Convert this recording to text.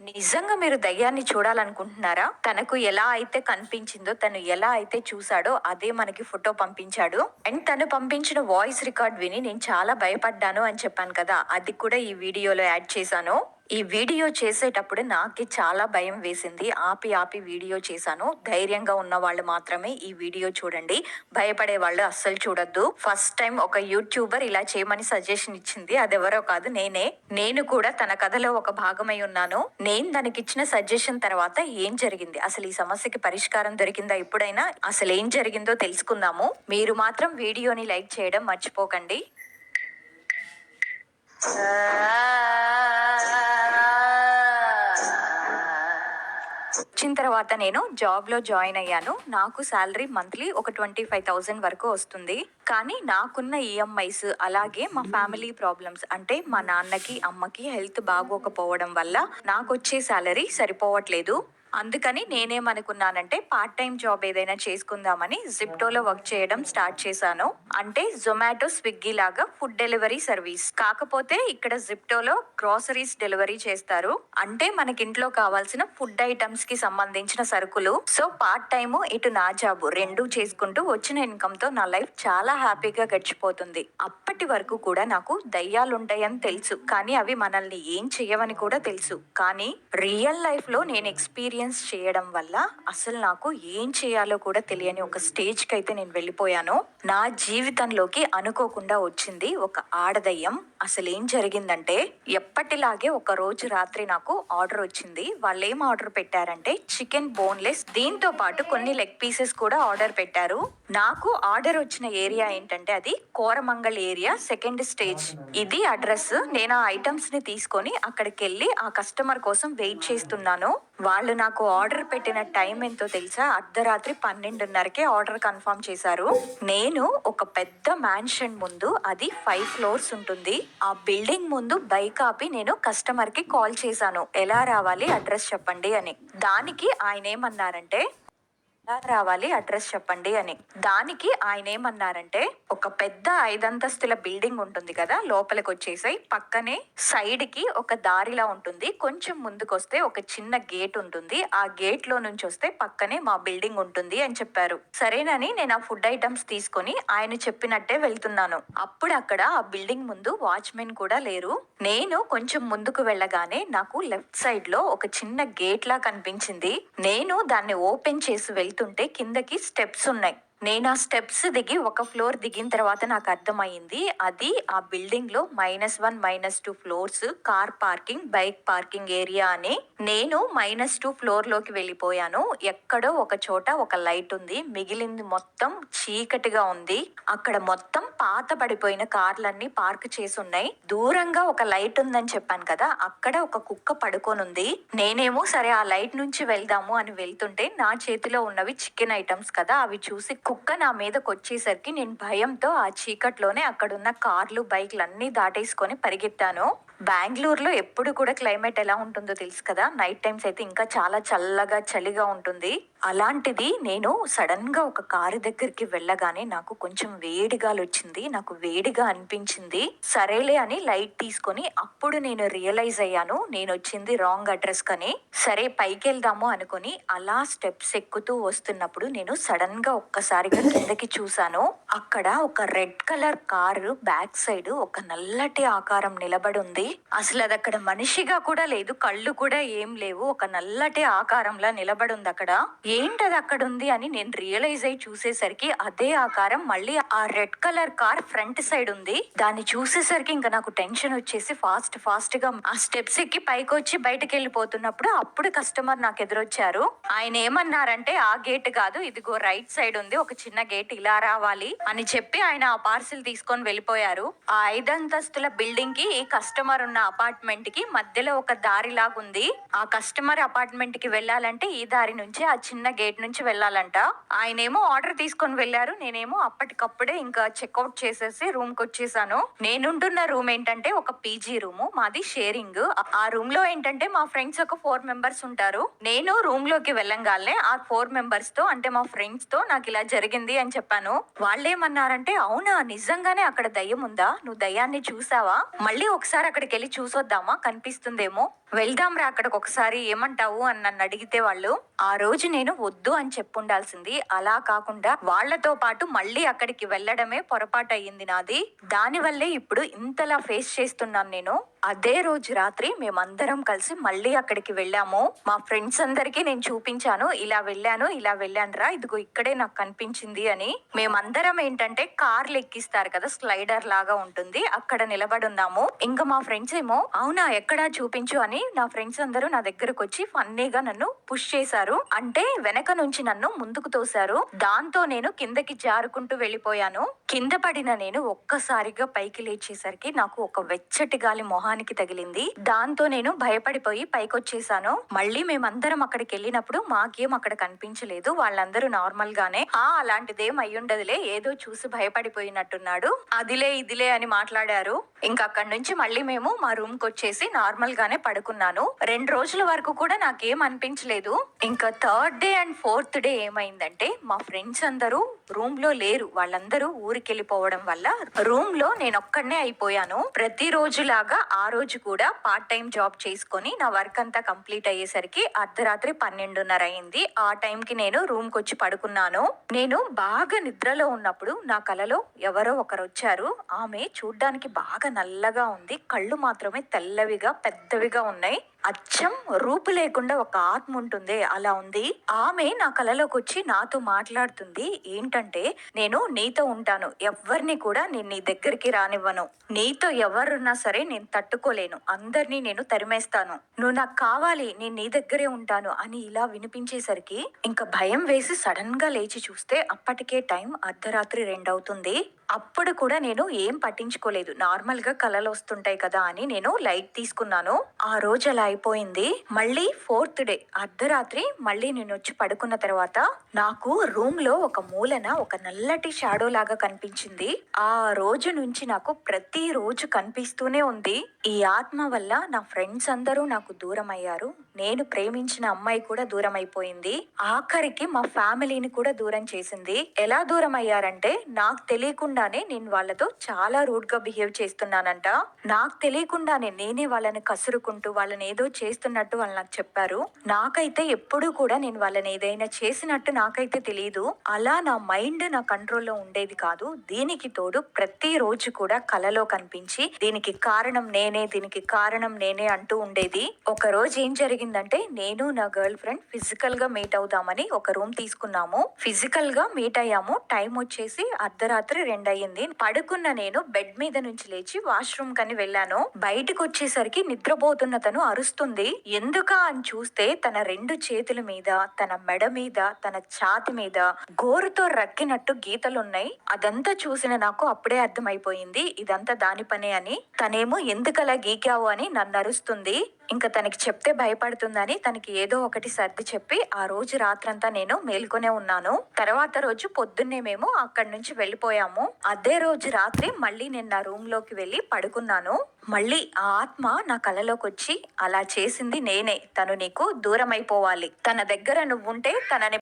నిజంగా మీరు దయ్యాన్ని చూడాలనుకుంటున్నారా? తనకు ఎలా అయితే కనిపించిందో తను ఎలా అయితే చూసాడో అదే మనకి ఫోటో పంపించాడు. అండ్ తను పంపించిన వాయిస్ రికార్డ్ విని నేను చాలా భయపడ్డాను అని చెప్పాను కదా. అది కూడా ఈ వీడియోలో యాడ్ చేశాను. ఈ వీడియో చేసేటప్పుడు నాకే చాలా భయం వేసింది. ఆపి ఆపి వీడియో చేశాను. ధైర్యంగా ఉన్న వాళ్ళు మాత్రమే ఈ వీడియో చూడండి. భయపడే వాళ్ళు అస్సలు చూడొద్దు. ఫస్ట్ టైం ఒక యూట్యూబర్ ఇలా చేయమని సజెషన్ ఇచ్చింది. అదెవరో కాదు నేనే. నేను కూడా తన కథలో ఒక భాగమై ఉన్నాను. నేను దానికి ఇచ్చిన సజెషన్ తర్వాత ఏం జరిగింది? అసలు ఈ సమస్యకి పరిష్కారం దొరికిందా ఎప్పుడైనా? అసలు ఏం జరిగిందో తెలుసుకుందాము. మీరు మాత్రం వీడియోని లైక్ చేయడం మర్చిపోకండి. వచ్చిన తర్వాత నేను జాబ్లో జాయిన్ అయ్యాను. నాకు శాలరీ మంత్లీ ఒక ట్వంటీ ఫైవ్ థౌసండ్ వరకు వస్తుంది. కానీ నాకున్న ఈఎంఐస్ అలాగే మా ఫ్యామిలీ ప్రాబ్లమ్స్ అంటే మా నాన్నకి అమ్మకి హెల్త్ బాగోకపోవడం వల్ల నాకు వచ్చే శాలరీ సరిపోవట్లేదు. అందుకని నేనేమనుకున్నానంటే పార్ట్ టైం జాబ్ ఏదైనా చేసుకుందామని జిప్టోలో వర్క్ చేయడం స్టార్ట్ చేశాను. అంటే జొమాటో స్విగ్గీ లాగా ఫుడ్ డెలివరీ సర్వీస్ కాకపోతే ఇక్కడ జిప్టోలో గ్రోసరీస్ డెలివరీ చేస్తారు. అంటే మనకి ఇంట్లో కావాల్సిన ఫుడ్ ఐటమ్స్కి సంబంధించిన సరుకులు. సో పార్ట్ టైం ఇటు నా జాబ్ రెండు చేసుకుంటూ వచ్చిన ఇన్కమ్తో నా లైఫ్ చాలా హ్యాపీగా గడిచిపోతుంది. అప్పటి వరకు కూడా నాకు దయ్యాలుంటాయని తెలుసు. కానీ అవి మనల్ని ఏం చేయవని కూడా తెలుసు. కానీ రియల్ లైఫ్లో నేను ఎక్స్పీరియన్స్ చేయడం వల్ల అసలు నాకు ఏం చేయాలో కూడా తెలియని ఒక స్టేజ్కి అయితే నేను వెళ్ళిపోయాను. నా జీవితంలోకి అనుకోకుండా వచ్చింది ఒక ఆడదయ్యం. అసలు ఏం జరిగిందంటే ఎప్పటిలాగే ఒక రోజు రాత్రి నాకు ఆర్డర్ వచ్చింది. వాళ్ళు ఏం ఆర్డర్ పెట్టారంటే చికెన్ బోన్లెస్. దీంతో పాటు కొన్ని లెగ్ పీసెస్ కూడా ఆర్డర్ పెట్టారు. నాకు ఆర్డర్ వచ్చిన ఏరియా ఏంటంటే అది కోరమంగల్ ఏరియా సెకండ్ స్టేజ్. ఇది అడ్రస్. నేను ఆ ఐటమ్స్ని తీసుకొని అక్కడికి వెళ్ళి ఆ కస్టమర్ కోసం వెయిట్ చేస్తున్నాను. వాళ్ళు నాకు ఆర్డర్ పెట్టిన టైం ఎంతో తెలుసా? అర్ధరాత్రి పన్నెండున్నరకే ఆర్డర్ కన్ఫర్మ్ చేశారు. నేను ఒక పెద్ద మ్యాన్షన్ ముందు అది ఫైవ్ ఫ్లోర్స్ ఉంటుంది. ఆ బిల్డింగ్ ముందు బైక్ ఆపి నేను కస్టమర్కి కాల్ చేశాను. ఎలా రావాలి? అడ్రస్ చెప్పండి అని. దానికి ఆయన ఏమన్నారంటే రావాలి అడ్రస్ చెప్పండి అని. దానికి ఆయన ఏమన్నారంటే ఒక పెద్ద ఐదంతస్తుల బిల్డింగ్ ఉంటుంది కదా లోపలికి వచ్చేసాయి. పక్కనే సైడ్కి ఒక దారిలా ఉంటుంది. కొంచెం ముందుకు వస్తే ఒక చిన్న గేట్ ఉంటుంది. ఆ గేట్లో నుంచి వస్తే పక్కనే మా బిల్డింగ్ ఉంటుంది అని చెప్పారు. సరేనని నేను ఆ ఫుడ్ ఐటమ్స్ తీసుకొని ఆయన చెప్పినట్టే వెళ్తున్నాను. అప్పుడు అక్కడ ఆ బిల్డింగ్ ముందు వాచ్మెన్ కూడా లేరు. నేను కొంచెం ముందుకు వెళ్ళగానే నాకు లెఫ్ట్ సైడ్లో ఒక చిన్న గేట్ లా కనిపించింది. నేను దాన్ని ఓపెన్ చేసి వెళ్తుంటే కిందకి స్టెప్స్ ఉన్నాయి. నేను ఆ స్టెప్స్ దిగి ఒక ఫ్లోర్ దిగిన తర్వాత నాకు అర్థమైంది అది ఆ బిల్డింగ్లో minus one minus two floors car parking bike parking area అని. నేను మైనస్ టూ ఫ్లోర్లోకి వెళ్ళిపోయాను. ఎక్కడో ఒక చోట ఒక లైట్ ఉంది. మిగిలింది మొత్తం చీకటిగా ఉంది. అక్కడ మొత్తం పాత పడిపోయిన కార్లన్నీ పార్క్ చేసి ఉన్నాయి. దూరంగా ఒక లైట్ ఉందని చెప్పాను కదా అక్కడ ఒక కుక్క పడుకొని ఉంది. నేనేమో సరే ఆ లైట్ నుంచి వెళ్దాము అని వెళ్తుంటే నా చేతిలో ఉన్నవి చికెన్ ఐటమ్స్ కదా అవి చూసి కుక్క నా మీదకి వచ్చేసరికి నేను భయంతో ఆ చీకట్లోనే అక్కడున్న కార్లు బైక్లు అన్నీ దాటేసుకొని పరిగెత్తాను. బెంగళూరులో ఎప్పుడు కూడా క్లైమేట్ ఎలా ఉంటుందో తెలుసు కదా? నైట్ టైమ్స్ అయితే ఇంకా చాలా చల్లగా చలిగా ఉంటుంది. అలాంటిది నేను సడన్గా ఒక కారు దగ్గరికి వెళ్ళగానే నాకు కొంచెం వేడిగాలు వచ్చింది నాకు వేడిగా అనిపించింది. సరేలే అని లైట్ తీసుకొని అప్పుడు నేను రియలైజ్ అయ్యాను నేను వచ్చింది రాంగ్ అడ్రస్ కని. సరే పైకి వెళ్దాము అనుకొని అలా స్టెప్స్ ఎక్కుతూ వస్తున్నప్పుడు నేను సడన్గా ఒక్కసారిగా కిందకి చూశాను. అక్కడ ఒక red colour car back side ఒక నల్లటి ఆకారం నిలబడి ఉంది అసలు అది అక్కడ మనిషిగా కూడా లేదు కళ్ళు కూడా ఏం లేవు ఒక నల్లటి ఆకారంలా నిలబడి ఉంది అక్కడ ఏంటది అక్కడ ఉంది అని నేను రియలైజ్ అయి చూసేసరికి అదే ఆకారం మళ్ళీ ఆ red colour car front side ఉంది. దాన్ని చూసేసరికి ఇంకా నాకు టెన్షన్ వచ్చేసి ఫాస్ట్ ఫాస్ట్గా ఆ స్టెప్స్ ఎక్కి పైకి వచ్చి బయటకు వెళ్ళిపోతున్నప్పుడు అప్పుడు కస్టమర్ నాకు ఎదురొచ్చారు. ఆయన ఏమన్నారంటే ఆ గేట్ కాదు ఇదిగో రైట్ సైడ్ ఉంది ఒక చిన్న గేట్ ఇలా రావాలి అని చెప్పి ఆయన ఆ పార్సిల్ తీసుకొని వెళ్ళిపోయారు. ఆ ఐదంతస్తుల బిల్డింగ్కి ఈ కస్టమర్ ఉన్న అపార్ట్మెంట్కి మధ్యలో ఒక దారి లాగుంది ఆ కస్టమర్ అపార్ట్మెంట్కి వెళ్ళాలంటే ఈ దారి నుంచి ఆ చిన్న గేట్ నుంచి వెళ్ళాలంట. ఆయనేమో ఆర్డర్ తీసుకొని వెళ్ళారు. నేనేమో అప్పటికప్పుడే ఇంకా చెక్అవుట్ చేసేసి రూమ్కి వచ్చేసాను. నేనుంటున్న రూమ్ ఏంటంటే ఒక పీజీ రూమ్ మాది షేరింగ్ ఆ రూమ్లో ఏంటంటే మా ఫ్రెండ్స్ ఒక ఫోర్ మెంబర్స్ ఉంటారు. నేను రూమ్లోకి వెళ్ళంగానే ఆ ఫోర్ మెంబర్స్తో అంటే మా ఫ్రెండ్స్తో నాకు ఇలా జరిగింది అని చెప్పాను. వాళ్ళేమన్నారంటే అవునా నిజంగానే అక్కడ దయ్యం ఉందా? నువ్వు దయ్యాన్ని చూసావా? మళ్ళీ ఒకసారి అక్కడికి వెళ్ళి చూసొద్దామా? కనిపిస్తుందేమో. వెళ్దాం రా అక్కడికి ఒకసారి ఏమంటావు అని నన్ను అడిగితే వాళ్ళు ఆ రోజు నేను వద్దు అని చెప్పుండాల్సింది. అలా కాకుండా వాళ్ళతో పాటు మళ్ళీ అక్కడికి వెళ్ళడమే పొరపాటు అయ్యింది నాది. దానివల్లే ఇప్పుడు ఇంతలా ఫేస్ చేస్తున్నాను నేను. అదే రోజు రాత్రి మేమందరం కలిసి మళ్ళీ అక్కడికి వెళ్ళాము. మా ఫ్రెండ్స్ అందరికీ నేను చూపించాను. ఇలా వెళ్ళాను ఇలా వెళ్ళాను రా ఇదిగో ఇక్కడే నాకు కనిపించింది అని. మేమందరం ఏంటంటే కార్లు ఎక్కిస్తారు కదా స్లైడర్ లాగా ఉంటుంది అక్కడ నిలబడి ఉన్నాము. ఇంకా మా ఫ్రెండ్స్ ఏమో అవునా ఎక్కడా చూపించు అని నా ఫ్రెండ్స్ అందరూ నా దగ్గరకు వచ్చి ఫన్నీగా నన్ను పుష్ చేశారు. అంటే వెనక నుంచి నన్ను ముందుకు తోశారు. దాంతో నేను కిందకి జారుకుంటూ వెళ్ళిపోయాను. కింద పడిన నేను ఒక్కసారిగా పైకి లేచేసరికి నాకు ఒక వెచ్చటి గాలి మొహాన్ని మొహానికి తగిలింది. దాంతో నేను భయపడిపోయి పైకొచ్చేసాను మళ్ళీ మేమందరం అక్కడికి వెళ్ళినప్పుడు మాకేం అక్కడ కనిపించలేదు. వాళ్ళందరూ నార్మల్ గానే ఆ అలాంటిదేం అయ్యుండదులే ఏదో చూసి భయపడిపోయినట్టున్నాడు. అదిలే ఇదిలే అని మాట్లాడారు. ఇంకా అక్కడి నుంచి మళ్ళీ మేము మా రూమ్కి వచ్చేసి నార్మల్ గానే పడుకున్నాను. రెండు రోజుల వరకు కూడా నాకేం అనిపించలేదు. ఇంకా third day and fourth day ఏమైందంటే మా ఫ్రెండ్స్ అందరూ రూమ్లో లేరు. వాళ్ళందరూ ఊరికి వెళ్ళిపోవడం వల్ల రూమ్లో నేను ఒక్కడనే అయిపోయాను. ప్రతి రోజు లాగా ఆ రోజు కూడా పార్ట్ టైం జాబ్ చేసుకొని నా వర్క్ అంతా కంప్లీట్ అయ్యేసరికి అర్ధరాత్రి పన్నెండున్నర అయింది ఆ టైంకి నేను రూమ్కి వచ్చి పడుకున్నాను. నేను బాగా నిద్రలో ఉన్నప్పుడు నా కలలో ఎవరో ఒకరు వచ్చారు. ఆమె చూడ్డానికి బాగా నల్లగా ఉంది. కళ్ళు మాత్రమే తెల్లవిగా పెద్దవిగా ఉన్నాయి. అచ్చం రూపు లేకుండా ఒక ఆత్మ ఉంటుంది అలా ఉంది. ఆమె నా కలలోకి వచ్చి నాతో మాట్లాడుతుంది. ఏంటంటే నేను నీతో ఉంటాను. ఎవరిని కూడా నేను నీ దగ్గరికి రానివ్వను. నీతో ఎవరున్నా సరే నేను తట్టుకోలేను. అందరినీ నేను తరిమేస్తాను. నువ్వు నాకు కావాలి నేను నీ దగ్గరే ఉంటాను అని ఇలా వినిపించేసరికి ఇంకా భయం వేసి సడన్గా లేచి చూస్తే అప్పటికే టైం అర్ధరాత్రి రెండవుతుంది. అప్పుడు కూడా నేను ఏం పట్టించుకోలేదు. నార్మల్గా కలలు వస్తుంటాయి కదా అని నేను లైట్ తీసుకున్నాను. ఆ రోజు అలా అయిపోయింది. మళ్ళీ ఫోర్త్ డే అర్ధరాత్రి మళ్ళీ నేను వచ్చి పడుకున్న తర్వాత నాకు రూమ్లో ఒక మూలన ఒక నల్లటి షాడో లాగా కనిపించింది. ఆ రోజు నుంచి నాకు ప్రతి రోజు కనిపిస్తూనే ఉంది. ఈ ఆత్మ వల్ల నా ఫ్రెండ్స్ అందరూ నాకు దూరం అయ్యారు నేను ప్రేమించిన అమ్మాయి కూడా దూరం అయిపోయింది ఆఖరికి మా ఫ్యామిలీని కూడా దూరం చేసింది. ఎలా దూరం అయ్యారంటే నాకు తెలియకుండానే నేను వాళ్ళతో చాలా రూడ్గా బిహేవ్ చేస్తున్నానంట. నాకు తెలియకుండానే నేనే వాళ్ళని కసురుకుంటూ వాళ్ళని ఏదో చేస్తున్నట్టు వాళ్ళు నాకు చెప్పారు. నాకైతే ఎప్పుడూ కూడా నేను వాళ్ళని ఏదైనా చేసినట్టు నాకైతే తెలియదు అలా నా మైండ్ నా కంట్రోల్లో ఉండేది కాదు. దీనికి తోడు ప్రతి రోజు కూడా కలలో కనిపించి దీనికి కారణం నేనే దీనికి కారణం నేనే అంటూ ఉండేది. ఒక రోజు ఏం జరిగిందంటే నేను నా గర్ల్ ఫ్రెండ్ ఫిజికల్గా మీట్ అవుదామని ఒక రూమ్ తీసుకున్నాము. ఫిజికల్గా మీట్ అయ్యాము. టైం వచ్చేసి అర్ధరాత్రి రెండు అయ్యింది పడుకున్న నేను బెడ్ మీద నుంచి లేచి వాష్రూమ్ కని వెళ్ళాను. బయటకు వచ్చేసరికి నిద్రపోతున్న తను అరుస్తుంది ఎందుక అని చూస్తే తన రెండు చేతుల మీద తన మెడ మీద తన ఛాతి మీద గోరుతో రక్కినట్టు గీతలున్నాయి. అదంతా చూసిన నాకు అప్పుడే అర్థమైపోయింది. ఇదంతా దాని పనే అని. తనేమో ఎందుకలా గీకావు అని నన్ను అరుస్తుంది ఇంకా తనకి చెప్తే భయపడుతుందని తనకి ఏదో ఒకటి సర్ది చెప్పి ఆ రోజు రాత్రంతా నేను మేల్కొనే ఉన్నాను. తర్వాత రోజు పొద్దున్నే మేము అక్కడి నుంచి వెళ్ళిపోయాము. అదే రోజు రాత్రి మళ్ళీ నేను నా రూమ్లోకి వెళ్ళి పడుకున్నాను. మళ్ళీ ఆ ఆత్మ నా కలలోకి వచ్చి అలా చేసింది నేనే. తను నీకు దూరం అయిపోవాలి తన దగ్గర నువ్వుంటే తనని